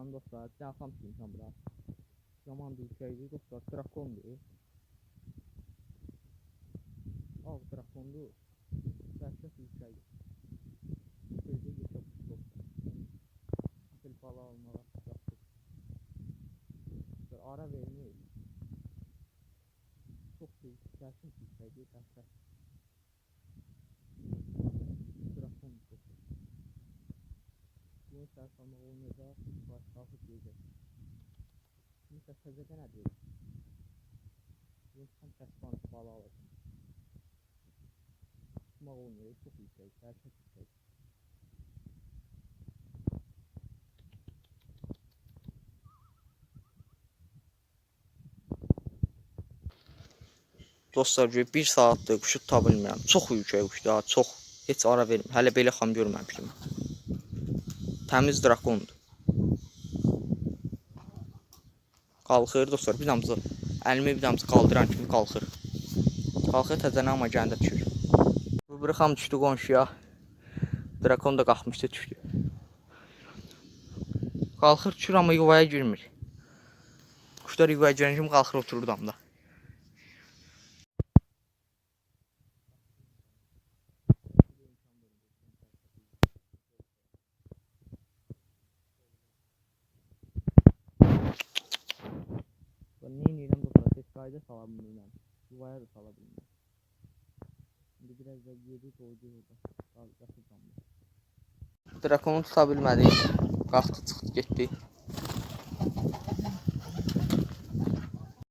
Salam dostlar, bir dənə tutmuşam bura. Yaman şeydir dostlar, drakondur. Ağ drakondur. Dəhşət şeydir. Sözdə geçə bu dostlar. Asıl bala almağa. Dostlar, ara vermir. Çox bir dəhşət şeydir, dəhşət. Drakon dostlar. Bunu sərfama olmayacaq, baş qalxıb yeyəcək. Neysə təzədə nə deyir? Bunu tam kəsban bala alacaq. Tutmaq olmuyor, çox yüksək, dəhşət yüksək. Dostlar görə bir saatdır quşu tuta bilmirəm. Çox yüksək quşdur çox. Heç ara vermir. Hələ belə xam görməmişdim. Təmiz drakondur. Qalxır dostlar, bir damcı əlimi bir damcı qaldıran kimi qalxır. Qalxır təzənə amma gəndə düşür. Bu bir xam düşdü qonşuya. Drakon da qalxmışdı düşdü. Qalxır düşür amma yuvaya girmir. Quşlar yuvaya girən kimi qalxır oturur damda. Dostlar, tez qayda sala bilmirəm. Yuvaya da sala bilmirəm. İndi biraz da yedi doydu orada. Drakonu tuta bilmədik. Qalxdı çıxdı.